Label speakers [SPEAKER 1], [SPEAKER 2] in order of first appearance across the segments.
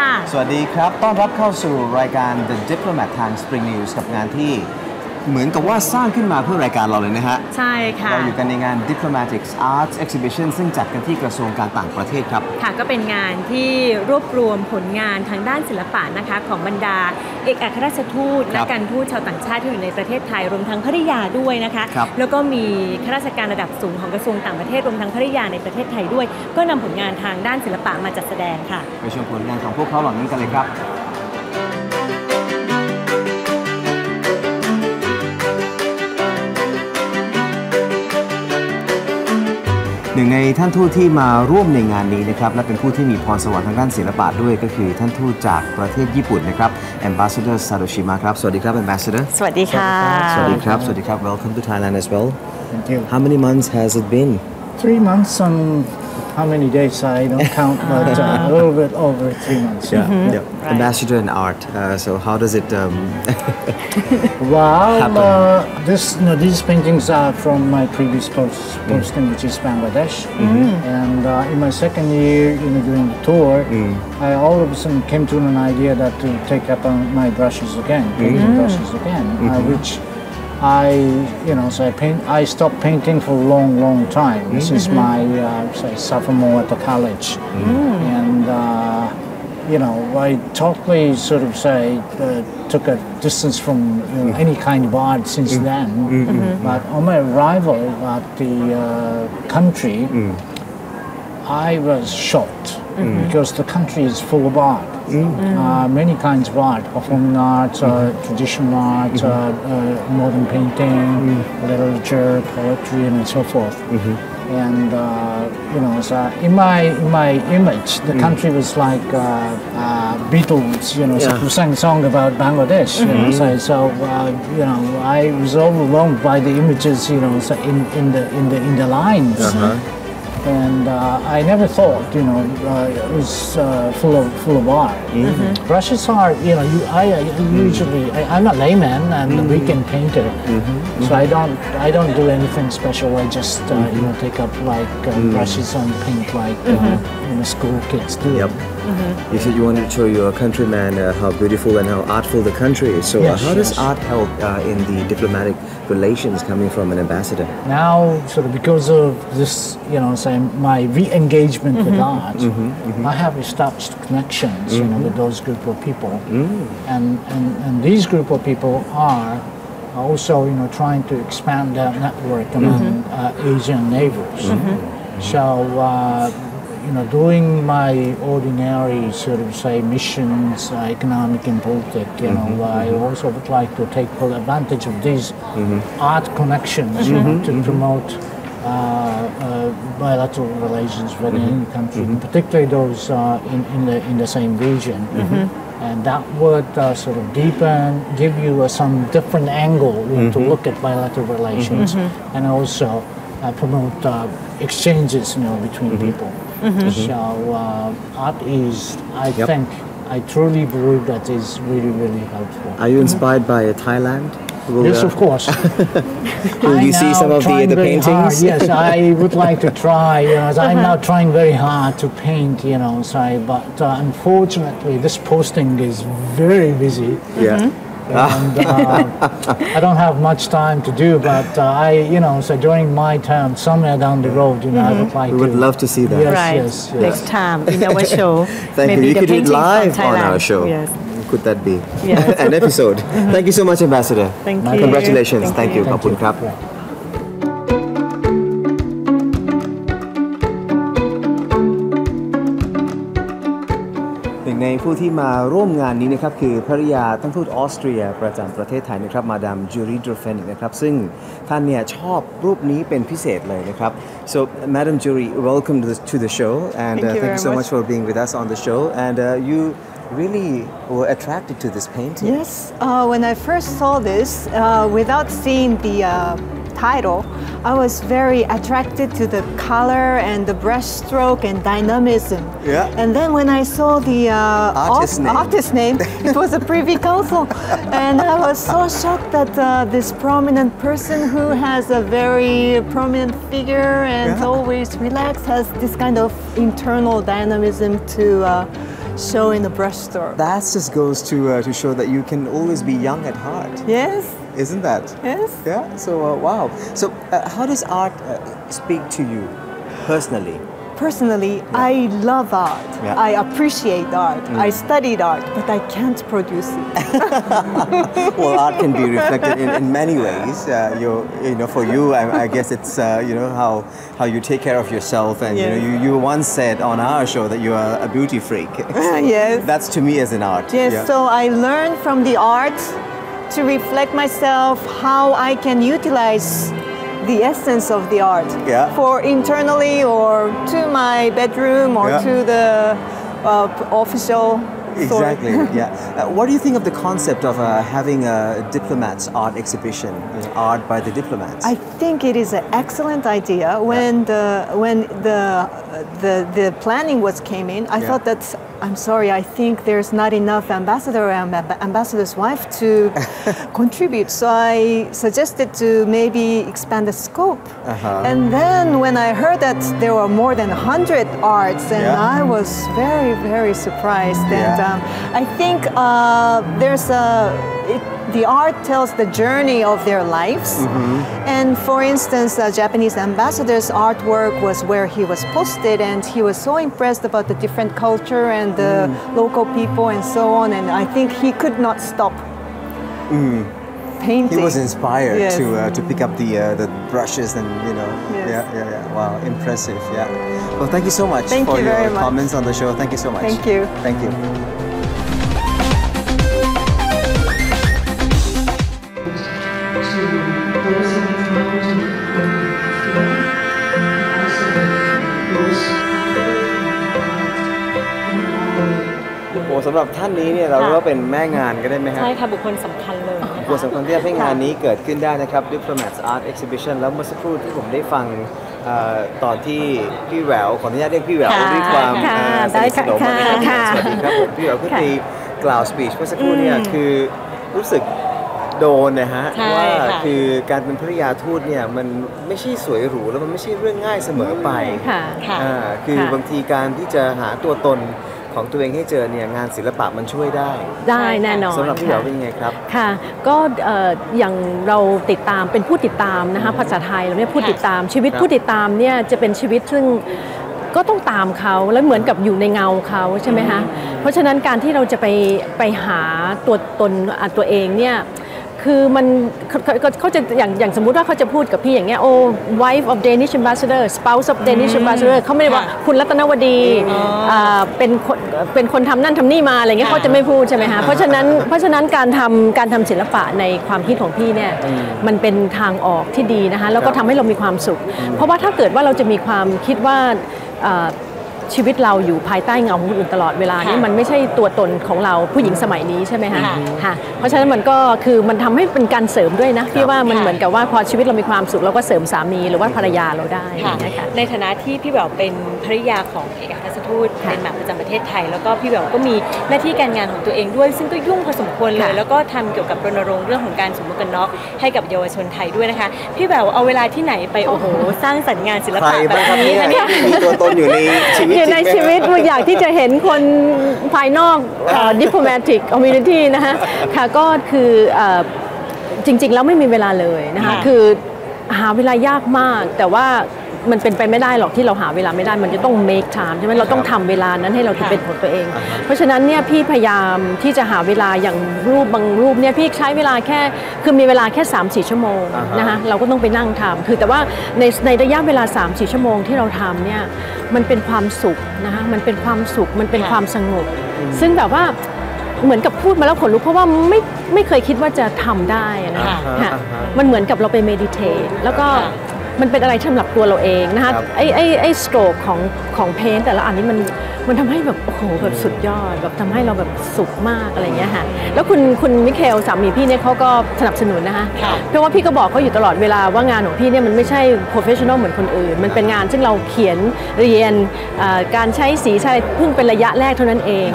[SPEAKER 1] สดีค่ะ
[SPEAKER 2] สวัสดีครับ ต้อนรับเข้าสู่รายการ The Diplomat ทาง Spring News กับงานที่ เหมือนกับว่าสร้างขึ้นมาเพื่อรายการเราเลยนะฮะ
[SPEAKER 1] ใช่ค่ะ
[SPEAKER 2] เราอยู่กันในงาน Diplomatics Arts Exhibition ซึ่งจัดกันที่กระทรวงการต่างประเทศครับ
[SPEAKER 1] ค่ะก็เป็นงานที่รวบรวมผลงานทางด้านศิลปะนะคะ ของบรรดา เอกอัครราชทูต
[SPEAKER 2] ครั
[SPEAKER 1] และ
[SPEAKER 2] บ
[SPEAKER 1] การทูตชาวต่างชาติที่อยู่ในประเทศไทยรวมทั้งภริยาด้วยนะคะ
[SPEAKER 2] ครับ
[SPEAKER 1] แล้วก็มีข้าราชการระดับสูงของกระทรวงต่างประเทศรวมทั้งภริยาในประเทศไทยด้วย ก็นำผลงานทางด้านศิลปะมาจัดแสดงค่ะ
[SPEAKER 2] ไปชมผลงานของพวกเขาเหล่านั้นกันเลยครับ นึ่งในท่านทูตที่มาร่วมในงานนี้นะครับและเป็นผู้ที่มีพรสวรรค์ทางด้านศิลปะด้วย ก็คือท่านทูตจากประเทศญี่ปุ่นนะครับ Ambassador Sadoshima ครับ สวัสดีครับ Ambassador
[SPEAKER 1] สวัสดีค่ะ
[SPEAKER 2] สวัสดีครับ สวัสดีครับ Welcome to Thailand as well
[SPEAKER 3] Thank you.
[SPEAKER 2] How many months has it been
[SPEAKER 3] Three months and how many days I don't count, but uh, a little bit over three months.
[SPEAKER 2] Yeah, yeah.
[SPEAKER 1] Right.
[SPEAKER 2] Ambassador in art. Uh, so how does it? Um,
[SPEAKER 3] Well, uh, this you know, these paintings are from my previous post, posting, which is Bangladesh. And uh, in my second year, you know, doing the tour, I all of a sudden came to an idea that to take up on my brushes again, painting brushes again, uh, which I, you know, so I paint. I stopped painting for a long, long time. This is my uh, say sophomore at the college, and. Uh, you know, I totally sort of say uh, took a distance from you know, any kind of art since then. But on my arrival at the uh, country, I was shocked because the country is full of art. Uh, many kinds of art, performing arts, uh, traditional art, uh, uh, modern painting, literature, poetry, and so forth. And uh, you know, so in my in my image, the country was like uh, uh, Beatles, you know, so
[SPEAKER 2] Yeah.
[SPEAKER 3] who sang a song about Bangladesh. You know, so, so uh, you know, I was overwhelmed by the images, you know, so in, in the in the in the lines and uh, I never thought, you know, uh, it was uh, full of full of art. Brushes are, you know, you, I, I usually I, I'm a layman and a weekend painter, so I don't I don't do anything special. I just uh, you know take up like uh, brushes and paint like uh, you know school kids do.
[SPEAKER 2] Yep. You said you wanted to show your countryman uh, how beautiful and how artful the country is. So, uh,
[SPEAKER 3] Yes,
[SPEAKER 2] how does
[SPEAKER 3] yes.
[SPEAKER 2] art help uh, in the diplomatic relations coming from an ambassador?
[SPEAKER 3] now sort of because of this you know say my re-engagement with art i have established connections you know with those group of people. And, and and these group of people are also you know trying to expand their network among uh, asian neighbors. So uh, you know, doing my ordinary sort of say missions, uh, economic and politic, you know, I also would like to take full advantage of these art connections, you know, to promote uh, uh, bilateral relations with any country, particularly those uh, in, in the in the same region. And that would uh, sort of deepen, give you uh, some different angle you know, to look at bilateral relations, and also uh, promote uh, exchanges, you know, between people. So uh, art is, I
[SPEAKER 2] Yep.
[SPEAKER 3] think, I truly believe that is really, really helpful.
[SPEAKER 2] Are you inspired by uh, Thailand? Will,
[SPEAKER 3] Yes,
[SPEAKER 2] uh,
[SPEAKER 3] of course.
[SPEAKER 2] Will you see some of the, the
[SPEAKER 3] very hard-
[SPEAKER 2] paintings?
[SPEAKER 3] Yes, I would like to try. You know, as I'm now trying very hard to paint. You know, so I, but uh, unfortunately, this posting is very busy.
[SPEAKER 2] Yeah.
[SPEAKER 3] And uh, I don't have much time to do. But uh, I, you know, so during my term, somewhere down the road, you know, I would like
[SPEAKER 2] We would
[SPEAKER 3] to.
[SPEAKER 2] love to see that.
[SPEAKER 3] Yes,
[SPEAKER 1] right.
[SPEAKER 3] yes, yes.
[SPEAKER 1] Next time in our show.
[SPEAKER 2] Thank
[SPEAKER 1] maybe
[SPEAKER 2] you. You
[SPEAKER 1] the
[SPEAKER 2] could do it live on our show.
[SPEAKER 1] Yes.
[SPEAKER 2] Could that be
[SPEAKER 1] Yes.
[SPEAKER 2] an episode? Thank you so much, Ambassador.
[SPEAKER 1] Thank you.
[SPEAKER 2] Congratulations. Thank,
[SPEAKER 1] Thank
[SPEAKER 2] you.
[SPEAKER 1] you.
[SPEAKER 2] ขอ ในผู้ที่มาร่วมงานนี้นะครับคือภริยาท่านทูตออสเตรีย ประจำประเทศไทยนะครับมาดามจูรีดรเฟนิกนะครับซึ่งท่านเนี่ยชอบรูปนี้เป็นพิเศษเลยนะครับ so Madam Jury welcome to the, to the show and
[SPEAKER 1] Thank
[SPEAKER 2] uh,
[SPEAKER 1] you
[SPEAKER 2] thank you
[SPEAKER 1] very
[SPEAKER 2] so
[SPEAKER 1] much.
[SPEAKER 2] much for being with us on the show and uh, you really were attracted to this painting
[SPEAKER 4] Yes, uh, when I first saw this, uh, without seeing the uh, title, I was very attracted to the color and the brushstroke and dynamism.
[SPEAKER 2] Yeah.
[SPEAKER 4] And then when I saw the uh,
[SPEAKER 2] Artist name.
[SPEAKER 4] artist name, it was a Privy Council, and I was so shocked that uh, this prominent person who has a very prominent figure and
[SPEAKER 2] Yeah.
[SPEAKER 4] always relaxed has this kind of internal dynamism to. Uh, show in the brushstroke.
[SPEAKER 2] That just goes to uh, to show that you can always be young at heart,
[SPEAKER 4] yes,
[SPEAKER 2] isn't that?
[SPEAKER 4] yes.
[SPEAKER 2] Yeah. So uh, wow. So uh, how does art uh, speak to you personally?
[SPEAKER 4] Personally, I love art.
[SPEAKER 2] Yeah.
[SPEAKER 4] I appreciate art. I studied art, but I can't produce it.
[SPEAKER 2] well, art can be reflected in, in many ways. Uh, you, you know, for you, I, I guess it's uh, you know how how you take care of yourself, and you know, you, you once said on our show that you are a beauty freak.
[SPEAKER 4] yes.
[SPEAKER 2] That's to me as an art.
[SPEAKER 4] Yes,
[SPEAKER 2] Yeah.
[SPEAKER 4] so I learned from the art to reflect myself how I can utilize the essence of the art
[SPEAKER 2] Yeah.
[SPEAKER 4] for internally or to my bedroom or
[SPEAKER 2] Yeah.
[SPEAKER 4] to the uh, official.
[SPEAKER 2] Exactly. yeah. Uh, what do you think of the concept of uh, having a diplomats art exhibition, art by the diplomats?
[SPEAKER 4] I think it is an excellent idea. When the when the the the planning was came in, I
[SPEAKER 2] Yeah.
[SPEAKER 4] thought that I'm sorry. I think there's not enough ambassador and amb- ambassador's wife to contribute. So I suggested to maybe expand the scope.
[SPEAKER 2] Uh-huh.
[SPEAKER 4] And then when I heard that there were more than hundred arts, and
[SPEAKER 2] Yeah.
[SPEAKER 4] I was very very surprised. And um, I think uh, there's a. It, the art tells the journey of their lives. And for instance, a Japanese ambassador's artwork was where he was posted, and he was so impressed about the different culture and the local people and so on. And I think he could not stop painting.
[SPEAKER 2] he was inspired
[SPEAKER 4] Yes.
[SPEAKER 2] to uh, to pick up the uh, the brushes and you know
[SPEAKER 4] Yes.
[SPEAKER 2] yeah yeah yeah wow impressive yeah well thank you so much
[SPEAKER 4] Thank
[SPEAKER 2] for
[SPEAKER 4] you
[SPEAKER 2] your
[SPEAKER 4] very much.
[SPEAKER 2] comments on the show thank you so much
[SPEAKER 4] Thank you.
[SPEAKER 2] thank you ำหรับท่านนี้เนี่ยเราเรียกว่าเป็นแม่งานก็ได้ไหมครับ
[SPEAKER 1] ใช่ค่ะบุคคลสำคัญเลยนะคะ
[SPEAKER 2] บุคคลสำคัญที่ทำให้งานนี้เกิดขึ้นได้นะครับ Diplomats Art Exhibition แล้วเมื่อสักครู่ที่ผมได้ฟังเอ่อตอนที่พี่แหววขออนุญาตเรียกพี่แหวว
[SPEAKER 1] ค่ะ
[SPEAKER 2] ด้วยความ
[SPEAKER 1] ค่ะ
[SPEAKER 2] เอ่อส
[SPEAKER 1] ได้
[SPEAKER 2] นิทส
[SPEAKER 1] ค่ะ
[SPEAKER 2] นมนะครับ
[SPEAKER 1] ค่ะ
[SPEAKER 2] สวัสดีครับผมพี่แหววขึ้น
[SPEAKER 1] ค่ะ
[SPEAKER 2] ไปกล่าวสปีชเมื่อสักครู่เนี่ย
[SPEAKER 1] อืม
[SPEAKER 2] คือรู้สึกโดนนะฮะ
[SPEAKER 1] ใช่
[SPEAKER 2] ว่า
[SPEAKER 1] ค่ะ
[SPEAKER 2] คือการเป็นภริยาทูตเนี่ยมันไม่ใช่สวยหรูแล้วมันไม่ใช่เรื่องง่ายเสมอไป
[SPEAKER 1] ค่ะค่ะ
[SPEAKER 2] อ่าคือ
[SPEAKER 1] ค่ะ
[SPEAKER 2] บางทีการที่จะหาตัวตน ของตัวเองให้เจอเนี่ยงานศิลปะมันช่วยได้
[SPEAKER 1] ได้แน่นอน
[SPEAKER 2] สำหรับพี่แหวว
[SPEAKER 1] ค่ะ
[SPEAKER 2] เป็นยังไงครับ
[SPEAKER 1] ค่ะ ก็เอ่ออย่างเราติดตามเป็นผู้ติดตามนะคะภาษาไทยเราเรียกผู้ติดตามชีวิต
[SPEAKER 2] ครับ
[SPEAKER 1] ผู้ติดตามเนี่ยจะเป็นชีวิตซึ่งก็ต้องตามเขาแล้วเหมือนกับอยู่ในเงาเขาใช่ไหมคะเพราะฉะนั้นการที่เราจะไปไปหาตัวตนอะตัวเองเนี่ย คือมันเขาเขาเขาจะอย่างอย่างสมมุติว่าเขาจะพูดกับพี่อย่างเงี้ยโอ้ wife of Danish ambassador spouse of Danish ambassador เขาไม่ได้ว่าคุณรัตนวดีาเป็นคนเป็นคนทำนั่นทำนี่มาอะไรเงี้ยเขาจะไม่พูดใช่ไหมคะเพราะฉะนั้นเพราะฉะนั้นการทำการทำศิลปะในความคิดของพี่เนี่ยมันเป็นทางออกที่ดีนะคะแล้วก็ทำให้เรามีความสุข เพราะว่าถ้าเกิดว่าเราจะมีความคิดว่าอ่า ชีวิตเราอยู่ภายใต้เงาของคนอื่นตลอดเวลานี่มันไม่ใช่ตัวตนของเราผู้หญิงสมัยนี้ใช่ไหมคะ
[SPEAKER 5] ค่ะ
[SPEAKER 1] ค่ะเพราะฉะนั้นมันก็คือมันทำให้เป็นการเสริมด้วยนะพี่ว่ามันเหมือนกับว่าพอชีวิตเรามีความสุขเราก็เสริมสามีหรือว่าภรรยาเราได้
[SPEAKER 5] ค่ะ
[SPEAKER 1] นะคะ
[SPEAKER 5] ในฐานะที่พี่แหววเป็นภริยาของเอกอัครราชทูต
[SPEAKER 1] ค่ะ
[SPEAKER 5] เดนมาร์กประจำประเทศไทย แล้วก็พี่แหววก็มีหน้าที่การงานของตัวเองด้วย ซึ่งก็ยุ่งพอสมควรเลย
[SPEAKER 1] ค่ะ
[SPEAKER 5] แล้วก็ทำเกี่ยวกับรณรงค์เรื่องของการสวมหมวกกันน็อกให้กับเยาวชนไทยด้วยนะคะ พี่แหววเอาเวลาที่ไหนไปโอ้โห สร้างสรรค์งานศิล
[SPEAKER 2] ใคร
[SPEAKER 5] ปะแบ
[SPEAKER 2] บ้าง
[SPEAKER 5] บ
[SPEAKER 2] ครับ
[SPEAKER 5] นี้
[SPEAKER 2] เนี่ย
[SPEAKER 5] คะเนี่ย
[SPEAKER 2] มีตัวตนอยู่ในชีวิต
[SPEAKER 1] อยู่ใน
[SPEAKER 2] จริงไหม
[SPEAKER 1] ชีวิตอยากที่จะเห็นคนภายนอก diplomatic community นะคะค่ะก็คือเอ่อจริง ๆ แล้วไม่มีเวลาเลยนะคะ
[SPEAKER 5] ค่ะ
[SPEAKER 1] คือหาเวลายากมากแต่ว่า มันเป็นไปไม่ได้หรอกที่เราหาเวลาไม่ได้มันจะต้อง make time ใช่ไหมเราต้องทำเวลานั้นให้เราถึงเป็นของตัวเอง เพราะฉะนั้นเนี่ยพี่พยายามที่จะหาเวลาอย่างรูปบางรูปเนี่ยพี่ใช้เวลาแค่คือมีเวลาแค่3 4ชั่วโมง
[SPEAKER 2] อ่าฮะ
[SPEAKER 1] นะคะเราก็ต้องไปนั่งทำคือแต่ว่าในในระยะเวลา3 4ชั่วโมงที่เราทำเนี่ยมันเป็นความสุขนะคะมันเป็นความสุขมันเป็น
[SPEAKER 5] ค่ะ
[SPEAKER 1] ความสงบ ซึ่งแบบว่าเหมือนกับพูดมาแล้วขนลุกเพราะว่าไม่ไม่เคยคิดว่าจะทำได้อะนะ
[SPEAKER 5] ค่ะ
[SPEAKER 1] ค่ะ
[SPEAKER 2] อ่าฮะ
[SPEAKER 1] มันเหมือนกับเราไปเมดิเทตแล้วก็
[SPEAKER 5] ค่ะ
[SPEAKER 1] มันเป็นอะไรสำหรับตัวเราเองนะคะ
[SPEAKER 2] ครับ
[SPEAKER 1] ไอ้ไอ้ไอ้สโตรกของของเพนแต่ละอันนี้มันมันทำให้แบบโอ้โหแบบสุดยอดแบบทำให้เราแบบสุขมากอะไรเงี้ยค่ะแล้วคุณคุณมิเคลสามีพี่เนี่ยเขาก็สนับสนุนนะคะ
[SPEAKER 5] ค่ะ
[SPEAKER 1] เพราะว่าพี่ก็บอกเขาอยู่ตลอดเวลาว่างานของพี่เนี่ยมันไม่ใช่ professional เหมือนคนอื่น มันเป็นงานซึ่งเราเขียนเรียนเอ่อการใช้สีใช้อะไรเพิ่งเป็นระยะแรกเท่านั้นเอง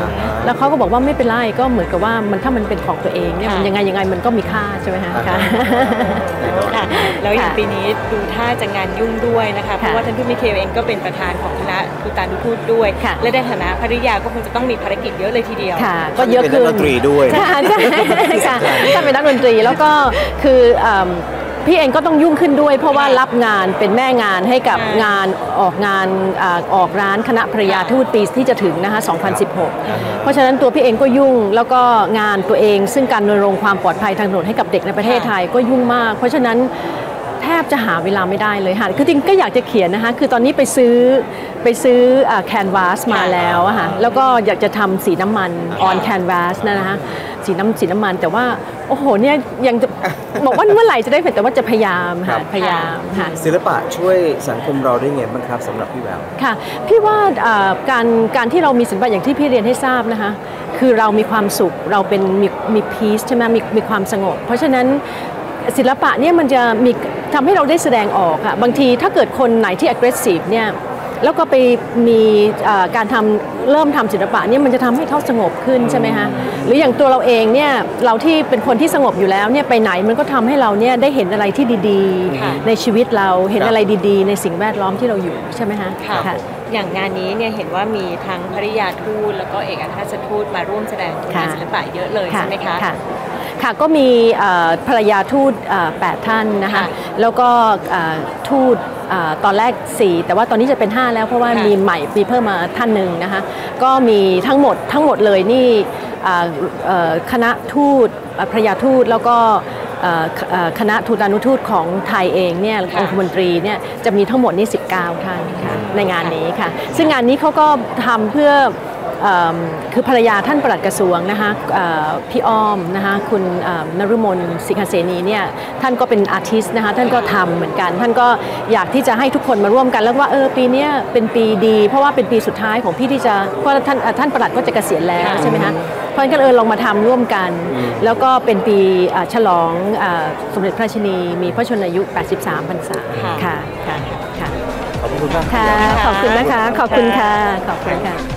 [SPEAKER 1] แล้วเขาก็บอกว่าไม่เป็นไรก็เหมือนกับว่ามันถ้ามันเป็นของตัวเองเนี่ยมันยังไงยังไงมันก็มีค่าใช่ไหมคะ ค่ะ
[SPEAKER 5] ค่ะ แล้วอย่าง
[SPEAKER 1] ค่ะ
[SPEAKER 5] ปีนี้ดูท่าจะงานยุ่งด้วยนะคะ เพราะว่าท่านทูตมิเคลเองก็เป็นประธานของคณะทูตานุทูตด้วย
[SPEAKER 1] ค่ะ
[SPEAKER 5] และในฐานะภริยาก็คงจะต้องมีภารกิจเยอะเลยทีเดียว
[SPEAKER 1] ค่ะก็เยอะ
[SPEAKER 2] เป็น
[SPEAKER 1] ขึ้
[SPEAKER 2] นัก
[SPEAKER 1] น
[SPEAKER 2] ดนตรีด้วย
[SPEAKER 1] ค่ะใช่ค่ะถ้าเป็นนักดนตรีแล้วก็คือเอิ่ม พี่เองก็ต้องยุ่งขึ้นด้วย เพราะว่ารับงานเป็นแม่งานให้กับ
[SPEAKER 5] ค่ะ
[SPEAKER 1] งานออกงานอ่าออกร้านคณะภรรยาทูตปีที่จะถึงนะคะ 2016 เพราะฉะนั้นตัวพี่เองก็ยุ่งแล้วก็งานตัวเอง ซึ่งการรณรงค์ความปลอดภัยทางถนนให้กับเด็กในประเทศไทยก็ยุ่งมาก เพราะฉะนั้นแทบจะหาเวลาไม่ได้เลยค่ะ คือจริงก็อยากจะเขียนนะคะ คือตอนนี้ไปซื้อไปซื้อแคนวาสมาแล้วอะค่ะ แล้วก็อยากจะทำสีน้ำมันออนแคนวาสนะนะคะ สีน้ำสีน้ำมัน แต่ว่าโอ้โหเนี่ยยังจะบอกว่าเมื่อไหร่จะได้เสร็จแต่ว่าจะพยายาม
[SPEAKER 2] ครั
[SPEAKER 1] ค่ะ
[SPEAKER 2] บ
[SPEAKER 1] พยายามค่ะ
[SPEAKER 2] ศิลปะช่วยสังคมเราได้ไงบ้างครับสำหรับพี่แวว
[SPEAKER 1] ค่ะพี่ว่าเอ่อการการที่เรามีศิลปะอย่างที่พี่เรียนให้ทราบนะคะคือเรามีความสุขเราเป็นมีมีพีซใช่ไหมมีมีความสงบ เพราะฉะนั้นศิลปะเนี่ยมันจะมีทำให้เราได้แสดงออกอะบางทีถ้าเกิดคนไหนที่ aggressive เนี่ย แล้วก็ไปมีเอ่อการทำเริ่มทำศิลปะเนี่ยมันจะทำให้เขาสงบขึ้นใช่ไหมคะหรืออย่างตัวเราเองเนี่ยเราที่เป็นคนที่สงบอยู่แล้วเนี่ยไปไหนมันก็ทำให้เราเนี่ยได้เห็นอะไรที่ดี
[SPEAKER 5] ค่ะ
[SPEAKER 1] ๆในชีวิตเราเห็น
[SPEAKER 2] ครับ
[SPEAKER 1] อะไรดีๆ ในสิ่งแวดล้อมที่เราอยู่ใช่ไหมคะ
[SPEAKER 5] ค่ะอย่างงานนี้เนี่ยเห็นว่ามีทั้งภริยาทูตแล้วก็เอกอัครราชทูตมาร่วมแสดงผลงาน
[SPEAKER 1] ค่ะ
[SPEAKER 5] ศิลปะเยอะเลยใช่ไหมคะ
[SPEAKER 1] ค่ะค่ะก็มีเอ่อภรรยาทูตเอ่อแปดท่านนะคะ
[SPEAKER 5] ค่ะ
[SPEAKER 1] แล้วก็เอ่อทูตเอ่อ ตอนแรก 4 แต่ว่าตอนนี้จะเป็น 5 แล้วเพราะว่า
[SPEAKER 5] ค่ะ
[SPEAKER 1] มีใหม่มีเพิ่มมาท่านหนึ่งนะคะก็มีทั้งหมดทั้งหมดเลยนี่เอ่อเอ่อคณะทูตเอ่อภรรยาทูตแล้วก็เอ่อเอ่อคณะทูตานุทูตของไทยเองเนี่ย
[SPEAKER 5] ค่ะ
[SPEAKER 1] องคมนตรีเนี่ยจะมีทั้งหมดนี่19 ท่านค่ะในงานนี้ค่ะ ซึ่งงานนี้เขาก็ทำเพื่อเอิ่ม คือภรรยาท่านปลัดกระทรวงนะคะเอ่อพี่อ้อมนะคะคุณเอิ่มนรุมนสิงหเสนีเนี่ยท่านก็เป็นอาร์ติสนะคะท่านก็ทำเหมือนกัน ท่านก็อยากที่จะให้ทุกคนมาร่วมกัน แล้วว่าเออปีเนี้ยเป็นปีดี เพราะว่าเป็นปีสุดท้ายของพี่ที่จะเพราะท่านเอ่อท่านปลัดก็จะเกษียณแล้วใช่ไหมคะเพราะฉะนั้นก็เลยลองมาทำร่วมกัน แล้วก็เป็นปีอ่าฉลองอ่าสมเด็จพระราชินี มีพระชนมายุ 83 พรรษา
[SPEAKER 5] ค่ะ
[SPEAKER 1] ค่ะค่ะค่ะ
[SPEAKER 2] ขอบคุณมาก
[SPEAKER 1] ค่ะ ขอบคุณนะคะ ขอบคุณค่ะ ขอบคุณค่ะ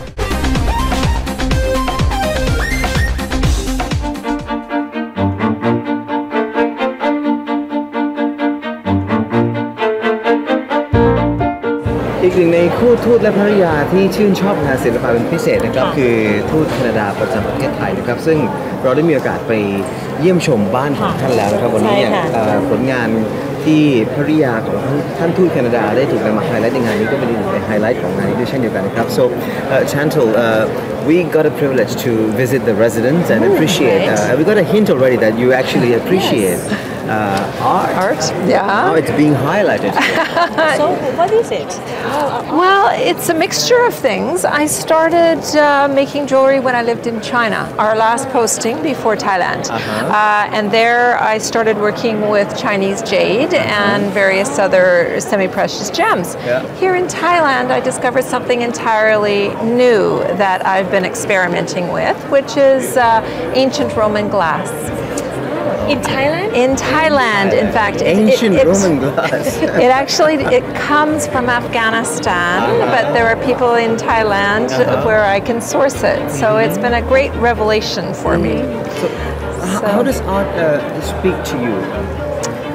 [SPEAKER 2] หนึ่งในคู่ทูตและภรรยาที่ชื่นชอบงานศิลปะเป็นพิเศษนะครับ
[SPEAKER 5] ค่ะ
[SPEAKER 2] คือทูตแคนาดาประจำประเทศไทยนะครับ ซึ่งเราได้มีโอกาสไปเยี่ยมชมบ้านของท่านแล้วนะครับวันนี้เนี่ย
[SPEAKER 5] ใช่ค่ะ
[SPEAKER 2] เอ่อผลงานที่ภรรยาของท่านทูตแคนาดาได้ถูกนำมาไฮไลท์ในงานนี้ก็เป็นหนึ่งในไฮไลท์ของงานนี้ด้วยเช่นเดียวกันนะครับ so uh, Chantal uh, we got a privilege to visit the residence and appreciate uh, we got a hint already that you actually appreciate uh, art
[SPEAKER 6] Art,
[SPEAKER 2] now it's being highlighted
[SPEAKER 5] so what is it
[SPEAKER 6] Well, it's a mixture of things. I started uh, making jewelry when I lived in China, our last posting before Thailand. Uh, and there I started working with Chinese jade and various other semi precious gems.
[SPEAKER 2] Yeah.
[SPEAKER 6] Here in Thailand, I discovered something entirely new that I've been experimenting with, which is uh, ancient Roman glass.
[SPEAKER 5] In Thailand
[SPEAKER 6] In Thailand, in fact, it- it-
[SPEAKER 2] ancient
[SPEAKER 6] it's-
[SPEAKER 2] Roman glass
[SPEAKER 6] it actually it comes from Afghanistan, but there are people in Thailand uh-huh. where I can source it. So mm-hmm. it's been a great revelation for me. Mm-hmm.
[SPEAKER 2] How, how does art uh, speak to you?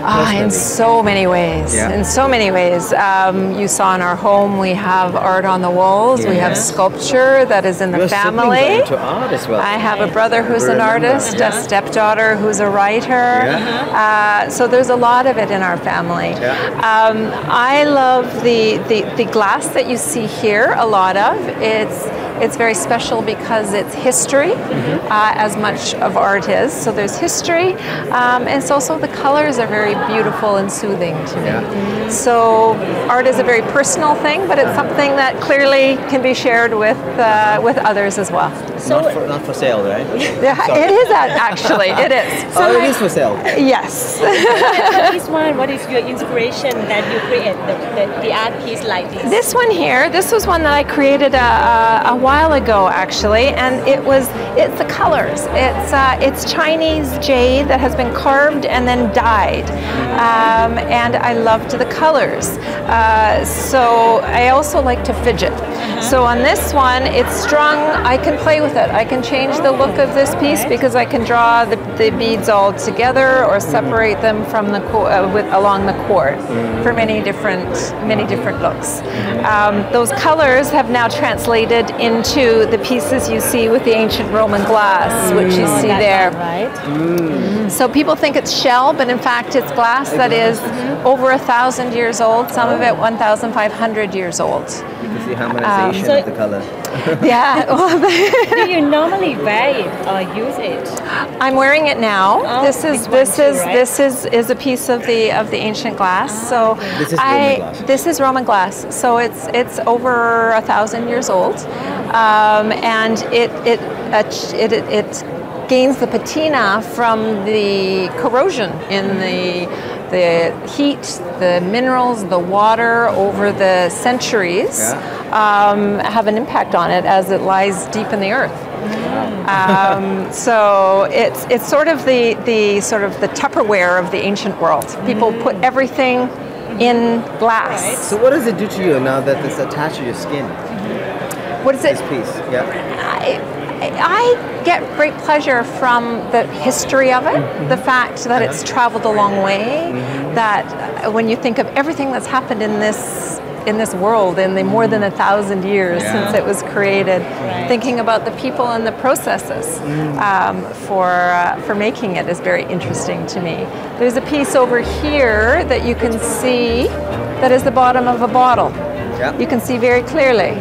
[SPEAKER 6] Ah, in so many ways.
[SPEAKER 2] Yeah.
[SPEAKER 6] In so many ways. Um, you saw in our home we have art on the walls. We have sculpture that is in the
[SPEAKER 2] Your
[SPEAKER 6] family.
[SPEAKER 2] into art as well.
[SPEAKER 6] I have a brother who's an artist, a stepdaughter who's a writer.
[SPEAKER 2] Yeah.
[SPEAKER 6] Uh, so there's a lot of it in our family.
[SPEAKER 2] Yeah.
[SPEAKER 6] Um, I love the, the, the glass that you see here, a lot of. It's it's very special because it's history, uh, as much of art is. So there's history, um, and it's also the colors are very beautiful and soothing to me.
[SPEAKER 2] Yeah.
[SPEAKER 6] So art is a very personal thing, but it's something that clearly can be shared with uh, with others as well.
[SPEAKER 2] Not, for, not for sale, right?
[SPEAKER 6] Yeah,
[SPEAKER 2] Sorry.
[SPEAKER 6] it is actually. It is.
[SPEAKER 2] oh, it is for sale.
[SPEAKER 6] Yes.
[SPEAKER 5] what is one what is your inspiration that you create the, the, the art piece like this
[SPEAKER 6] This one here, this was one that I created a, a, a while ago actually, and it was it's the colors. It's uh, it's Chinese jade that has been carved and then dyed, um, and I loved the colors. Uh, so I also like to fidget. So on this one, it's strung. I can play with it. I can change the look of this piece because I can draw the, the beads all together or separate them from the co- uh, with along the cord for many different many different looks. Um, those colors have now translated into the pieces you see with the ancient Roman glass, which you see
[SPEAKER 1] That
[SPEAKER 6] there.
[SPEAKER 1] one,
[SPEAKER 6] So people think it's shell, but in fact it's glass that is over a thousand years old. Some of it 1,500 years old.
[SPEAKER 2] You can see harmonization
[SPEAKER 5] so-
[SPEAKER 2] of the color.
[SPEAKER 6] Yeah.
[SPEAKER 5] Do you normally wear it or use it?
[SPEAKER 6] I'm wearing it now.
[SPEAKER 5] Oh,
[SPEAKER 6] this is this is
[SPEAKER 5] right?
[SPEAKER 6] this is is a piece of the of the ancient glass. so
[SPEAKER 2] This is
[SPEAKER 6] I
[SPEAKER 2] Roman glass.
[SPEAKER 6] this is Roman glass. So it's it's over a thousand years old, um, and it it, it it it gains the patina from the corrosion in the the heat, the minerals, the water over the centuries um, have an impact on it as it lies deep in the earth. Um, so it's it's sort of the the sort of the Tupperware of the ancient world. People put everything in glass.
[SPEAKER 2] So what does it do to you now that it's attached to your skin?
[SPEAKER 6] What is it?
[SPEAKER 2] This piece, yeah.
[SPEAKER 6] I, I get great pleasure from the history of it, the fact that it's traveled a long way, that uh, when you think of everything that's happened in this in this world in the more than a thousand years
[SPEAKER 2] Yeah.
[SPEAKER 6] since it was created, thinking about the people and the processes um, for uh, for making it is very interesting to me. There's a piece over here that you can see that is the bottom of a bottle.
[SPEAKER 2] Yeah.
[SPEAKER 6] You can see very clearly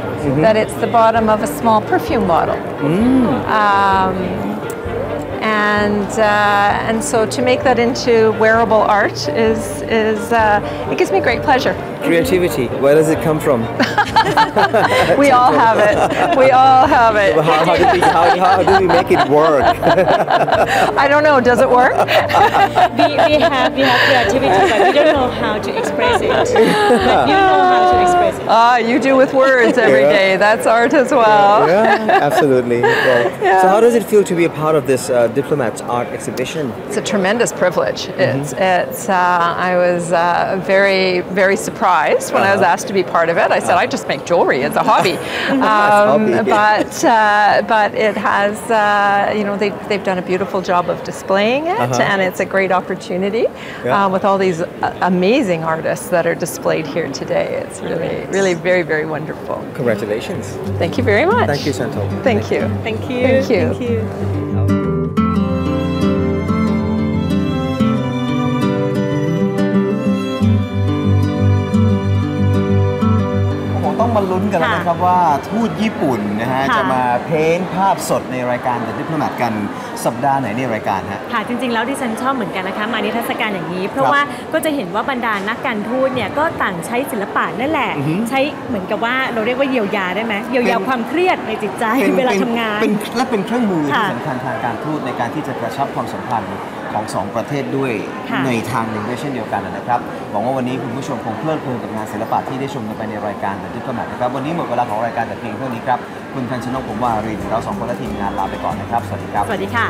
[SPEAKER 6] that it's the bottom of a small perfume bottle. Um, and uh, and so to make that into wearable art is is uh, it gives me great pleasure.
[SPEAKER 2] Creativity, where does it come from?
[SPEAKER 6] We all have it. We all have it.
[SPEAKER 2] How, how, do we, how, how do we make it work?
[SPEAKER 6] I don't know. Does it work?
[SPEAKER 5] We, we have we have creativity, but we don't know how to express it. But you know how to express it.
[SPEAKER 6] Ah, you do with words every
[SPEAKER 2] Yeah.
[SPEAKER 6] day. That's art as well.
[SPEAKER 2] yeah, absolutely. Well, So how does it feel to be a part of this uh, Diplomats art exhibition?
[SPEAKER 6] It's a tremendous privilege. It's, it's uh, I was uh, very, very surprised when I was asked to be part of it. I said, I just make jewelry. It's a hobby. Um,
[SPEAKER 2] hobby.
[SPEAKER 6] but, uh, but it has, uh, you know, they, they've done a beautiful job of displaying it, and it's a great opportunity
[SPEAKER 2] Yeah.
[SPEAKER 6] um, with all these uh, amazing artists that are displayed here today. It's really, really very, very wonderful.
[SPEAKER 2] Congratulations.
[SPEAKER 6] Thank you very much.
[SPEAKER 2] Thank you, Santal.
[SPEAKER 6] Thank you.
[SPEAKER 5] Thank you.
[SPEAKER 6] Thank you.
[SPEAKER 5] Thank you.
[SPEAKER 2] ต้องมาลุ้นกันแล้วนะครับว่าทูตญี่ปุ่นนะฮะ
[SPEAKER 5] ค่ะ
[SPEAKER 2] จะมาเพ้นภาพสดในรายการ The Diplomat กันสัปดาห์ไหนในรายการฮะ
[SPEAKER 5] ค่ะจริง ๆ แล้วดิฉันชอบเหมือนกันนะคะมานิทรรศการอย่างนี้ เพราะว่าก็จะเห็นว่าบรรดานักการทูตเนี่ยก็ต่างใช้ศิลปะนั่นแหละ ใช้เหมือนกับว่าเราเรียกว่าเยียวยาได้ไหมเยียวยา
[SPEAKER 2] เป็น
[SPEAKER 5] ความเครียดในจิตใจเวลาทำงาน
[SPEAKER 2] เป็นและเป็นเครื่องมือที่
[SPEAKER 5] ค่ะ
[SPEAKER 2] สำคัญทางการทูตในการที่จะกระชับความสัมพันธ์ ของสองประเทศด้วย
[SPEAKER 5] ค่ะ
[SPEAKER 2] ในทางหนึ่งด้วยเช่นเดียวกันนะครับหวังว่าวันนี้คุณผู้ชมคงเพลิดเพลินกับงานศิลปะที่ได้ชมกันไปในรายการ The Diplomat นะครับวันนี้หมดเวลาของรายการแต่เพียงเท่านี้ครับคุณพันชนกผมว่ารีนเราสองคนและทีมงานลาไปก่อนนะครับ สวัสดีครับ
[SPEAKER 5] สวัสดีค่ะ